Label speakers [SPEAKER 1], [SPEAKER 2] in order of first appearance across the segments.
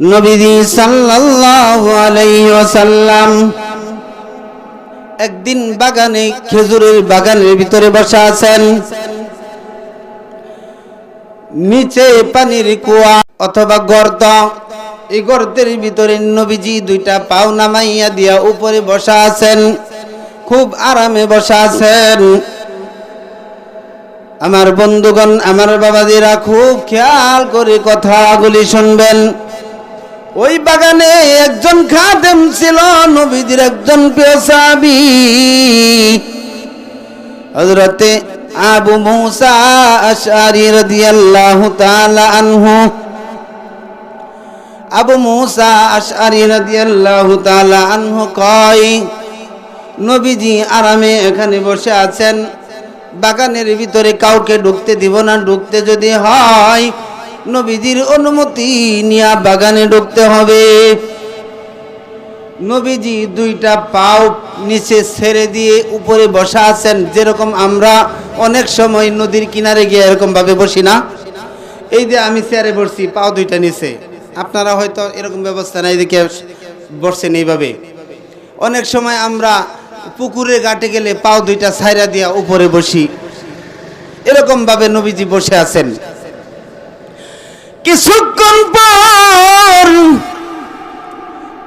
[SPEAKER 1] নবীজি সাল্লাল্লাহু আলাইহি ওয়াসাল্লাম একদিন বাগানে খেজুরের বাগানের ভিতরে বসা আছেন। নিচে পানির কুয়া অথবা গর্ত, এই গর্তের ভিতরে নবীজি দুইটা পাও নামাইয়া দিয়া উপরে বসা আছেন। খুব আরামে বসা আছেন। আমার বন্ধুগণ, আমার বাবাদিরা খুব খেয়াল করে কথাগুলি শুনবেন। ওই বাগানে একজন খাদেম ছিল নবীদের একজন পেশাবি হজরতে আবু মুসা আশআরি রাদিয়াল্লাহু তাআলা আনহু। আবু মুসা আশআরি রাদিয়াল্লাহু তাআলা আনহু কয়, নবীজি আরামে এখানে বসে আছেন। বাগানের ভিতরে কাউকে ঢুকতে দিব না, ঢুকতে যদি হয় নবীজির অনুমতি নিয়ে বাগানে ঢুকতে হবে। নবীজি দুইটা পাও নিচে ছেড়ে দিয়ে উপরে বসা আছেন। যেরকম আমরা অনেক সময় নদীর কিনারে গিয়ে এরকম ভাবে বসি না। এই যে আমি চেয়ারে বসছি, পাও দুইটা নিচে। আপনারা হয়তো এরকম ব্যবস্থা নাই দেখে বসছেন এইভাবে। অনেক সময় আমরা পুকুরে ঘাটে গেলে পাও দুইটা ছাইরা দিয়া উপরে বসি। এরকম ভাবে নবীজি বসে আছেন। কিছুক্ষণ পর?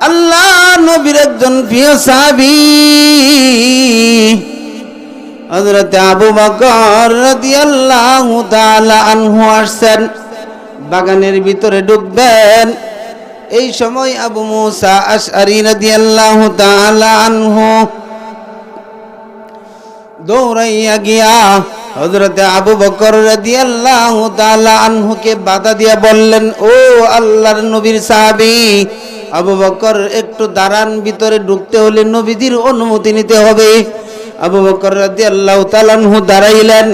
[SPEAKER 1] আল্লাহ নবীর একজন প্রিয় সাবি হযরত আবু বকর রাদিয়াল্লাহু তাআলা আনহু আসছেন, বাগানের ভিতরে ঢুকবেন। এই সময় আবু মুসা আশআরি রাদিয়াল্লাহু তাআলা আনহু দৌড়াইয়া গিয়া হজরতে আবু বকর রাদিয়াল্লাহু তাআলা আনহুকে বাধা দিয়া বললেন, ও আল্লাহর নবীর সাহাবী, আবু বকর একটু দাঁড়ান, ভিতরে ঢুকতে হলে নবীজির অনুমতি নিতে হবে। আবু বকর রাদিয়াল্লাহু তাআলা আনহু দাঁড়াইলেন।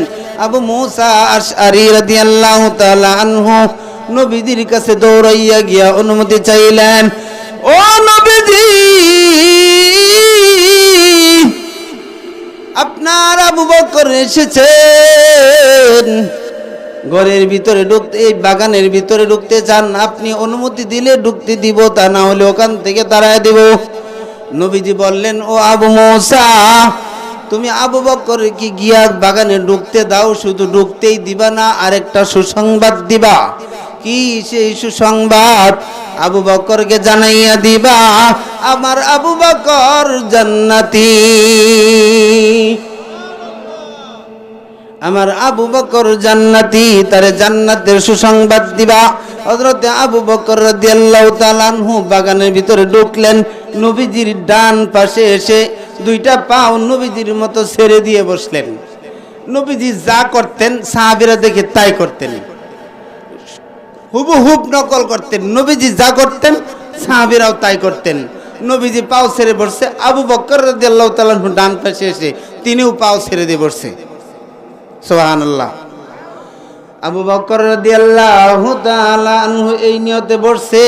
[SPEAKER 1] আবু মুসা আশআরি রাদিয়াল্লাহু তাআলা আনহু নবীজির কাছে দৌড়াইয়া গিয়া অনুমতি চাইলেন, ও নবীজি আপনার আবু বকর এসেছেন। ঘরের ভিতরে ঢুকতে, এই বাগানের ভিতরে ঢুকতে চান, আপনি অনুমতি দিলে ঢুকতে দিব, তা না হলে ওখান থেকে তাড়ায় দিব। নবীজি বললেন, ও আবু মৌসা, তুমি আবু বকর কি গিয়া বাগানে ঢুকতে দাও, শুধু ঢুকতেই দিবা না, আরেকটা সুসংবাদ দিবা। কি সেই সুসংবাদ? আবু বকরকে জানাইয়া দিবা, আমার আবু বকর জান্নাতি। আমার আবু বকর জান্নাতি, তার জান্নাতের সুসংবাদ দিবা। হযরতে আবু বকর রাদিয়াল্লাহু তাআলা আনহু বাগানের ভিতরে ঢুকলেন, নবীজির ডান পাশে এসে দুইটা পাও নবীজির মতো ছেড়ে দিয়ে বসলেন। নবীজি যা করতেন, সাহাবীরা দেখে তাই করতেন। হুবহুব নকল করতেন, নবীজি যা করতেন, সাহাবীরাও তাই করতেন। নবীজি পাও ছেড়ে বসছে, আবু তাআলা আনহু ডান পাশে এসে তিনিও পাও ছেড়ে দিয়ে বসছে। সুবহানাল্লাহ। আবু রাদিয়াল্লাহু তাআলা আনহু এই নিয়তে বসছে,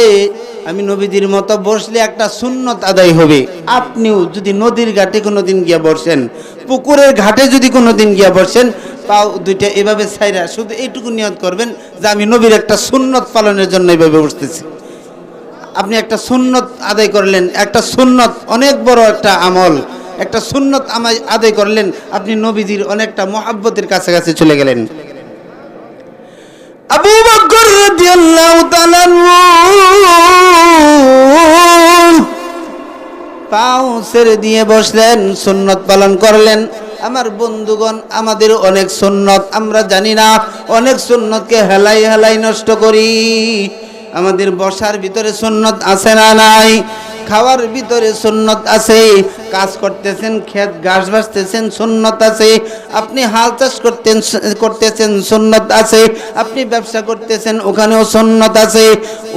[SPEAKER 1] আমি নবীজির মতো বসলে একটা সুন্নত আদায় হবে। আপনিও যদি নদীর ঘাটে কোনোদিন গিয়া বসেন, পুকুরের ঘাটে যদি কোনোদিন গিয়া বসেন পাও দুইটা এভাবে ছাইরা শুধু এইটুকু নিয়ত করবেন যে আমি নবীর একটা সুন্নত পালনের জন্য এইভাবে বসতেছি আপনি একটা সুন্নত আদায় করলেন, একটা সুন্নত অনেক বড় একটা আমল, একটা সুন্নত আমায় আদায় করলেন, আপনি নবীজির অনেকটা মহাব্বতের কাছাকাছি চলে গেলেন। পাও ছেড়ে দিয়ে বসলেন, সুন্নত পালন করলেন। আমার বন্ধুগণ, আমাদের অনেক সুন্নত, আমরা জানি না, অনেক সুন্নতকে হেলাই হেলাই নষ্ট করি। আমাদের বসার ভিতরে সুন্নত আছে না নাই? খাওয়ার ভিতরে সুন্নত আছে, কাজ করতেছেন, ক্ষেত ঘাস বাঁচতেছেন সুন্নত আছে। আপনি হাল চাষ করতেন, করতেছেন, সুন্নত আছে। আপনি ব্যবসা করতেছেন, ওখানেও সুন্নত আছে।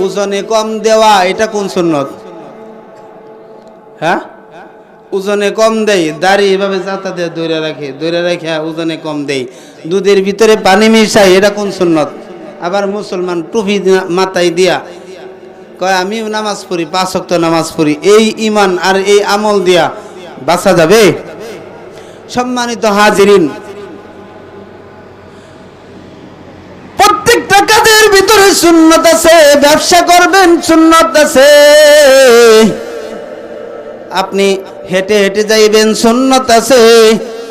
[SPEAKER 1] ওজনে কম দেওয়া, এটা কোন সুন্নত? হ্যাঁ? ওজনে কম দেয় দাড়ি এভাবে জাতা দিয়ে দৌড়ে রাখে দৌড়ে রেখে ওজনে কম দেয় দুধের ভিতরে পানি মিশাই এটা কোন সুন্নত? আবার মুসলমান টুপি মাথায় দিয়া কয় আমি নামাজ পড়ি, পাঁচ ওয়াক্ত নামাজ পড়ি, এই ইমান আর এই আমল দিয়া বাঁচা যাবে? সম্মানিত হাজিরিন, প্রত্যেকটা কাজের ভিতরে সুন্নত আছে, ব্যবসা করবেন, সুন্নত আছে। আপনি হেঁটে হেঁটে যাইবেন, সুন্নত আছে,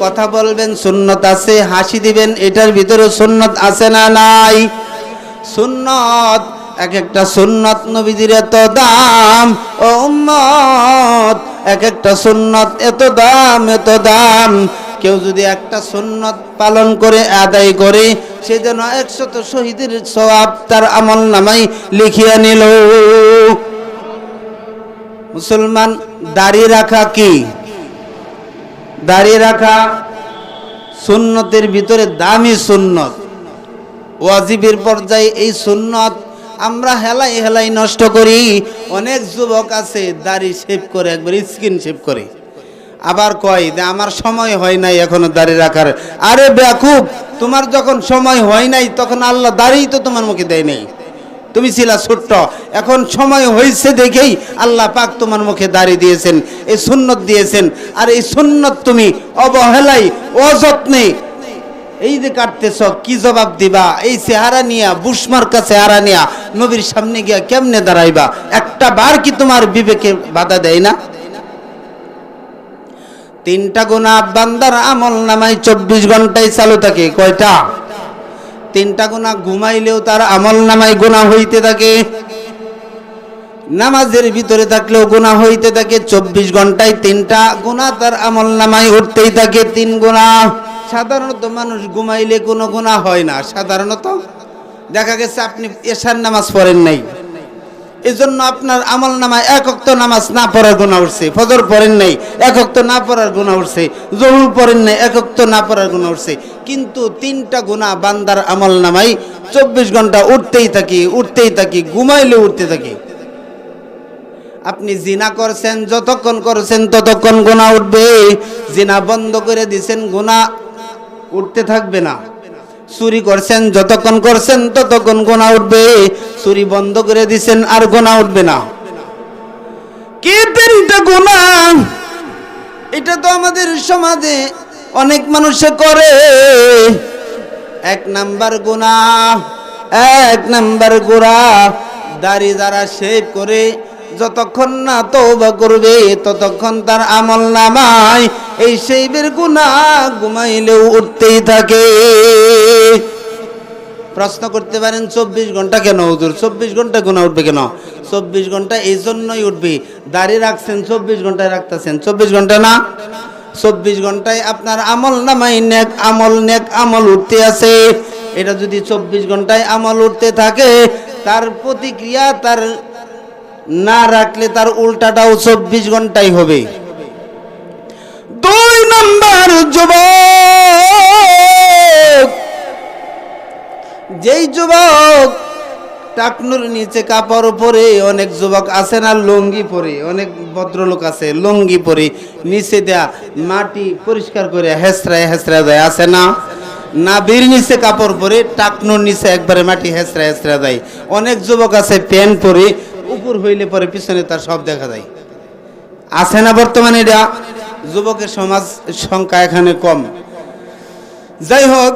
[SPEAKER 1] কথা বলবেন, সুন্নত আছে, হাসি দিবেন, এটার ভিতরে সুন্নত আছে না নাই? সুন্নত এক একটা সুন্নত নবীজির এত দাম, ও উম্মত এক একটা সুন্নত এত দাম এত দাম। কেউ যদি একটা সুন্নত পালন করে, আদায় করে, সে যেন একশত শহীদের সওয়াব তার আমল নামাই লিখিয়া নিল। মুসলমান দাড়ি রাখা কি? দাড়ি রাখা সুন্নতের ভিতরে দামি সুন্নত। ওয়াজিবের পর্যায়ে এই সুন্নত আমরা হেলাই হেলাই নষ্ট করি, অনেক যুবক আছে দাড়ি শেভ করে, একবার স্কিন শেভ করে। আবার কয় যে আমার সময় হয় নাই এখনও দাড়ি রাখার। আরে বেকুব তোমার যখন সময় হয় নাই, তখন আল্লাহ দাড়ি তো তোমার মুখে দেয় নাই। তুমি ছিলা ছোট্ট। এখন সময় হয়েছে দেখেই আল্লাহ পাক তোমার মুখে দাড়ি দিয়েছেন, এই সুন্নত দিয়েছেন। আর এই সুন্নত তুমি অবহেলাই, অযত্নে। এই যে কাটতেছ, কি জবাব দিবা? এই চেহারা নিয়া বুসমার্কা চেহারা নিয়া নবীর সামনে গিয়া কেমনে দাঁড়াইবা? একটা বার কি তোমার বিবেকে বাধা দেয় না? তিনটা গুণা বান্দার আমল নামাই চব্বিশ ঘন্টায় চালু থাকে। কয়টা? তিনটা গোনা ঘুমাইলেও তার আমল নামাই গোনা হইতে থাকে। নামাজের ভিতরে থাকলেও গোনা হইতে থাকে। চব্বিশ ঘন্টায় তিনটা গোনা তার আমল নামাই উঠতেই থাকে তিন গোনা সাধারণত মানুষ ঘুমাইলে কোনো গোনা হয় না। সাধারণত দেখা গেছে আপনি এশার নামাজ পড়েন নাই। এজন্য আপনার আমল নামায় একক্ত নামাজ না পড়ার গুণা উঠছে। ফজর পড়েন নাই একক্ত না পড়ার গুণা উঠছে। জহুর পড়েন নাই একক্ত না পড়ার গুণা উঠছে। কিন্তু তিনটা গুণা বান্দার আমল নামাই চব্বিশ ঘণ্টা উঠতেই থাকি উঠতেই থাকি ঘুমাইলে উঠতে থাকি। আপনি জিনা করছেন, যতক্ষণ করছেন ততক্ষণ গুণা উঠবে। জিনা বন্ধ করে দিছেন গুণা উঠতে থাকবে না। চুরি করছেন, যতক্ষণ করছেন, ততক্ষণ গোনা উঠবে। চুরি বন্ধ করে দিছেন, আর গোনা উঠবে না। কে দেরিটা গোনা? এটা তো আমাদের সমাজে অনেক মানুষে করে। এক নাম্বার গুণা এক নাম্বার গোড়া দাড়ি যারা শেভ করে, যতক্ষণ না তৌবা করবে, ততক্ষণ তার আমল নামায়। এই সেইবের গুণা ঘুমাইলেও উঠতেই থাকে। প্রশ্ন করতে পারেন, চব্বিশ ঘণ্টা কেন হুজুর? চব্বিশ ঘণ্টা গুণা উঠবে কেন? চব্বিশ ঘণ্টা এই জন্যই উঠবে। দাঁড়িয়ে রাখছেন, চব্বিশ ঘন্টায় রাখতেছেন। চব্বিশ ঘণ্টা না? চব্বিশ ঘন্টায় আপনার আমল নামাই নেক, আমল নেক আমল উঠতে আছে। এটা যদি চব্বিশ ঘন্টায় আমল উঠতে থাকে, তার প্রতিক্রিয়া তার না রাখলে তার উল্টাটাও চব্বিশ ঘন্টাই হবে। দুই নম্বর যুবক যেই যুবক টাকনুর নিচে কাপড় পরে, অনেক যুবক আছে না, লুঙ্গি পরে, অনেক ভদ্রলোক আছে, লুঙ্গি পরে, নিচে দেয়া মাটি পরিষ্কার করে হেসরায় হেসরা দেয়, আছে না? নাবির নিচে কাপড় পরে, টাকনুর নিচে একবারে মাটি হেসরা হেসরা দেয়। অনেক যুবক আছে প্যান্ট পরে, উপর হইলে পরে পিছনে তার সব দেখা যায় আছে না বর্তমানে এটা? যুবকের সমাজ সংখ্যা এখানে কম। যাই হোক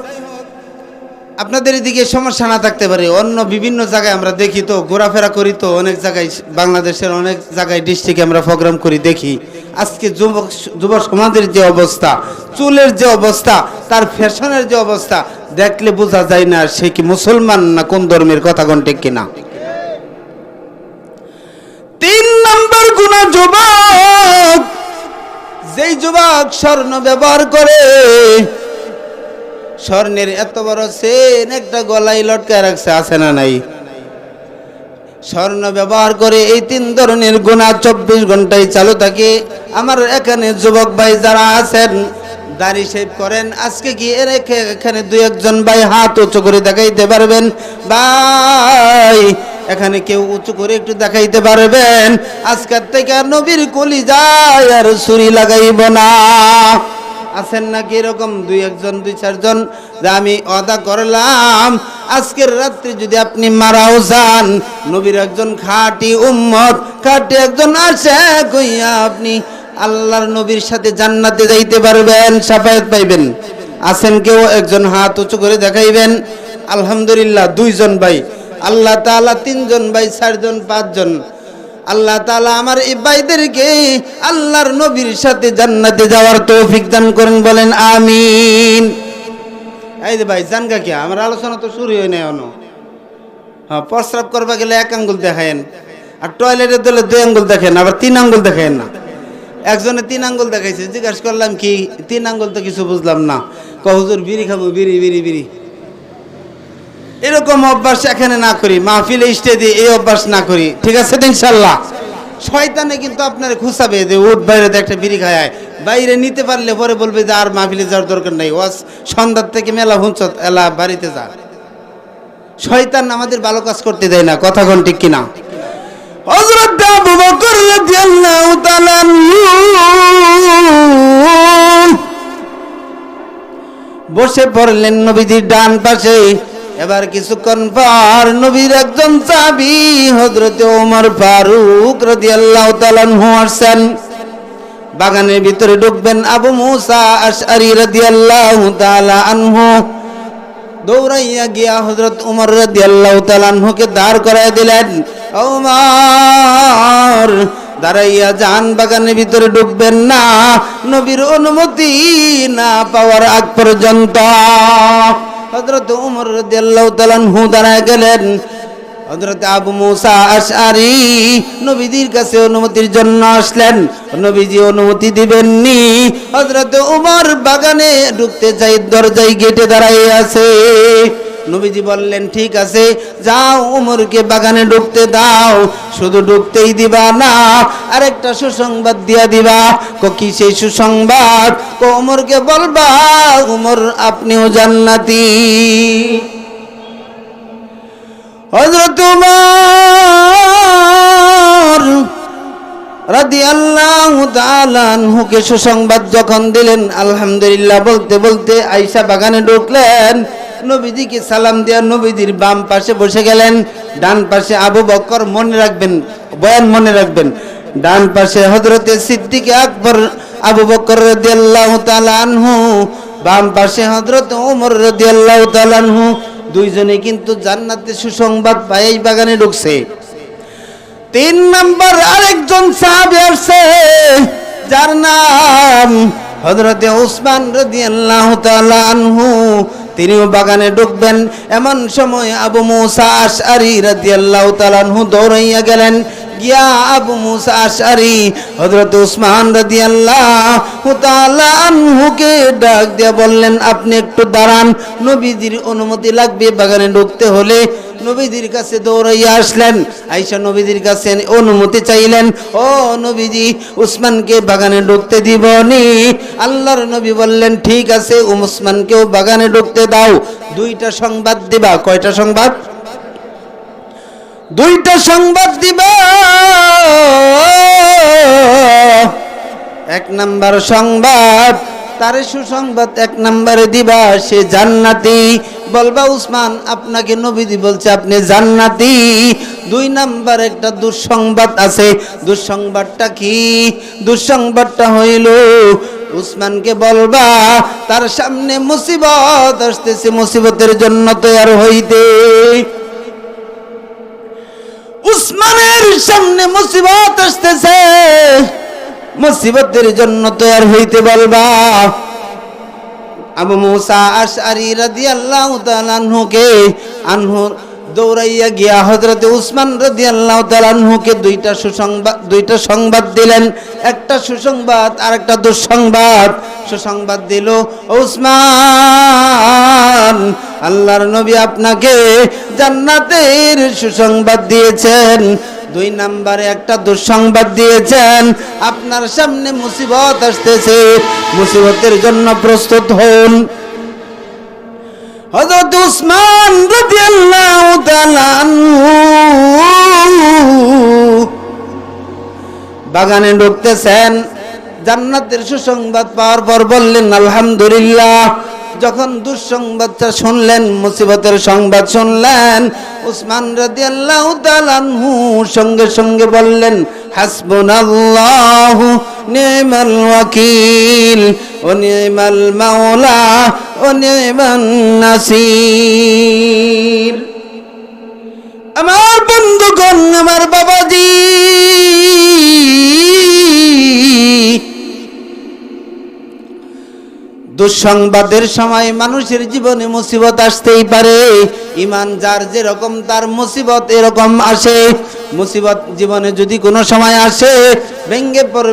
[SPEAKER 1] আপনাদের এদিকে সমস্যা না থাকতে পারে। অন্য বিভিন্ন জায়গায় আমরা দেখি তো, ঘোরাফেরা করি তো, অনেক জায়গায় বাংলাদেশের অনেক জায়গায় ডিস্ট্রিক্টে আমরা প্রোগ্রাম করি, দেখি। আজকে যুবক, যুব সমাজের যে অবস্থা, চুলের যে অবস্থা, তার ফ্যাশনের যে অবস্থা, দেখলে বোঝা যায় না সে কি মুসলমান না কোন ধর্মের কথা ঠিক কিনা। তিন নম্বর গুণ যুবক, যেই যুবক স্বর্ণ ব্যবহার করে স্বর্ণের এত বড় সেন একটা গলায় লটকায় রাখছে, আছে না নাই? স্বর্ণ ব্যবহার করে এই তিন ধরনের গুণা চব্বিশ ঘন্টায় চালু থাকে। আমার এখানে যুবক ভাই যারা আছেন, দাড়ি শেভ করেন, আজকে কি এখানে দু একজন ভাই হাত উঁচু করে দেখাইতে পারবেন? ভাই, এখানে কেউ উঁচু করে একটু দেখাইতে পারবেন? আজকের থেকে নবীর কলি যায় আর ছুরি লাগাইব না। আছেন নাকি এরকম দুই একজন, দুই চারজন? যে আমি অদা করলাম, আজকের রাত্রে যদি আপনি মারাও যান, নবীর একজন খাটি উম্মত, খাটি একজন আসে কইয়া আপনি আল্লাহর নবীর সাথে জান্নাতে যাইতে পারবেন, সাফায়াত পাইবেন। আছেন কেউ? একজন হাত উঁচু করে দেখাইবেন। আলহামদুলিল্লাহ, দুইজন ভাই। আল্লাহ তাআলা তিনজন ভাই, চারজন, পাঁচজন। আল্লাহ তাআলা আমার এই ভাইদেরকে আল্লাহর নবীর সাথে জান্নাতে যাওয়ার তৌফিক দান করেন, বলেন আমিন। এই যে ভাই, জানগা কি? আমার আলোচনা তো শুরু হয় নাই এখনও। হ্যাঁ প্রস্রাব করবা গেলে এক আঙ্গুল দেখায়েন। আর টয়লেটে দিলে দুই আঙ্গুল দেখেন, আবার তিন আঙ্গুল দেখায়েন না। একজনে তিন আঙ্গুল দেখাইছে, জিজ্ঞাসা করলাম কি, তিন আঙ্গুল তো কিছু বুঝলাম না। কহুজুর বিড়ি খাব, বিড়ি বিড়ি বিড়ি। এরকম অভ্যাস এখানে না করি, মাহফিলে স্টেজে এই অভ্যাস না করি। ঠিক আছে তো ইনশাল্লাহ শয়তানে কিন্তু আপনার খুঁচাবে যে উঠ বাইরে একটা বিড়ি খায়। বাইরে নিতে পারলে পরে বলবে যে আর মাহফিলে যাওয়ার দরকার নাই। ওয়াজ সন্ধ্যার থেকে মেলা হুঁচ এলা বাড়িতে যা। শয়তান আমাদের ভালো কাজ করতে দেয় না, কথা কোন ঠিক কিনা? বসে পড়লেন নবীজির ডান পাশে। এবার কিছুক্ষণ পর নবীর একজন চাবি হজরতে ওমর ফারুক রাদিয়াল্লাহু তাআলা আনহু আসছেন। বাগানের ভিতরে ঢুকবেন আবু মুসা আশআরি রাদিয়াল্লাহু তাআলা আনহু। দৌড়াইয়া গিয়া হজরত উমর রাদিয়াল্লাহু তাআলা আনহুকে দাঁড় করায় দিলেন। ওমর, দাঁড়াইয়া যান, বাগানের ভিতরে ঢুকবেন না। নবীর অনুমতি না পাওয়ার আগ পর্যন্ত। হজরত উমর রাহু দাঁড়ায় গেলেন। হজরত আবু মুসা আশারি নবীজির কাছে অনুমতির জন্য আসলেন। নবীজি অনুমতি দিবেননি। হজরত উমর বাগানে ঢুকতে চাই দরজায় গেটে দাঁড়াই আছে। নবীজি বললেন, ঠিক আছে, যাও উমরকে বাগানে ঢুকতে দাও, শুধু ঢুকতেই দিবা না, আরেকটা সুসংবাদ দিয়া দিবা। কো, কি সেই সুসংবাদ? কো, উমরকে বলবা, উমর আপনিও জান্নাতি। হজরত উমর রাদিয়াল্লাহু সুসংবাদ যখন দিলেন, আলহামদুলিল্লাহ বলতে বলতে আয়েশা বাগানে ঢুকলেন। নবীজিকে সালাম দেওয়া নবীজির বাম পাশে বসে গেলেন, ডান পাশে আবু বকর মনে রাখবেন, বয়ান মনে রাখবেন। ডান পাশে হজরতে সিদ্দিক আকবর, আবু বকর রাদিয়াল্লাহু বাম পাশে হজরত ওমর রাদিয়াল্লাহু তাআলা আনহু, দুইজনে কিন্তু জান্নাতে সুসংবাদ পাই এই বাগানে ঢুকছে। তিন নম্বর আরেকজন সাহাবী আসছে, যার নাম হযরতে উসমান রাদিয়াল্লাহু তাআলা আনহু। তিনিও বাগানে ঢুকবেন। এমন সময় আবু মুসা আশআরি রাদিয়াল্লাহু তাআলা আনহু দৌড়াইয়া গেলেন। গিয়া আবু মুসা আশারি হযরত উসমান রাদিয়াল্লাহু তাআলা আনহুকে ডাক দিয়ে বললেন, আপনি একটু দাঁড়ান। নবীজির অনুমতি লাগবে বাগানে ঢুকতে হলে। নবীজির কাছে দৌড়াইয়া আসলেন, আইসা নবীজির কাছে অনুমতি চাইলেন, ও নবীজি, উসমানকে বাগানে ঢুকতে দিব নি আল্লাহর নবী বললেন, ঠিক আছে উসমানকেও বাগানে ঢুকতে দাও। দুইটা সংবাদ দিবা, কয়টা সংবাদ? দুইটা সংবাদ দিবা। এক নাম্বার সংবাদ, তারে সুসংবাদ এক নম্বরে দিবা, সে জান্নাতি। বলবা, উসমান, আপনাকে নবীজি বলছে, আপনি জান্নাতি। দুই নাম্বার একটা দুঃসংবাদ আছে। দুঃসংবাদটা কি? দুঃসংবাদটা হইল, উসমানকে বলবা, তার সামনে মুসিবত আসতেছে, মুসিবতের জন্য তৈরি হইতে। উসমানের সামনে মুসিবত আসতেছে, মুসিবতের জন্য তৈরি হইতে বলবা আবু মুসা আশআরি রাদিয়াল্লাহু তাআলা আনহুকে আনহু দৌড়াইয়া গিয়া হযরতে উসমান রাদিয়াল্লাহু তাআলা আনহুকে দুইটা সুসংবাদ, দুইটা সংবাদ দিলেন। একটা সুসংবাদ আর একটা দুঃসংবাদ। সুসংবাদ দিল, উসমান, আল্লাহর নবী আপনাকে জান্নাতের সুসংবাদ দিয়েছেন। দুই নাম্বারে একটা দুঃসংবাদ দিয়েছেন, আপনার সামনে মুসিবত আসতেছে, মুসিবতের জন্য প্রস্তুত হন। হযরত উসমান রাদিয়াল্লাহু তাআলা বাগানে ঢুকতেছেন, জান্নাতের সুসংবাদ পাওয়ার পর বললেন, আলহামদুলিল্লাহ। যখন দুঃসংবাদটা শুনলেন, মুসিবতের সংবাদ শুনলেন, উসমান তাআলা আনহু সঙ্গে সঙ্গে বললেন মাওলা আমার বন্ধুগণ, আমার বাবাজি দুঃসংবাদের সময় মানুষের জীবনে মুসিবত আসতেই পারে। ইমান যার যেরকম, তার মুসিবত এরকম আসে। মুসিবত জীবনে যদি কোনো সময় আসে ভেঙ্গে পড়বে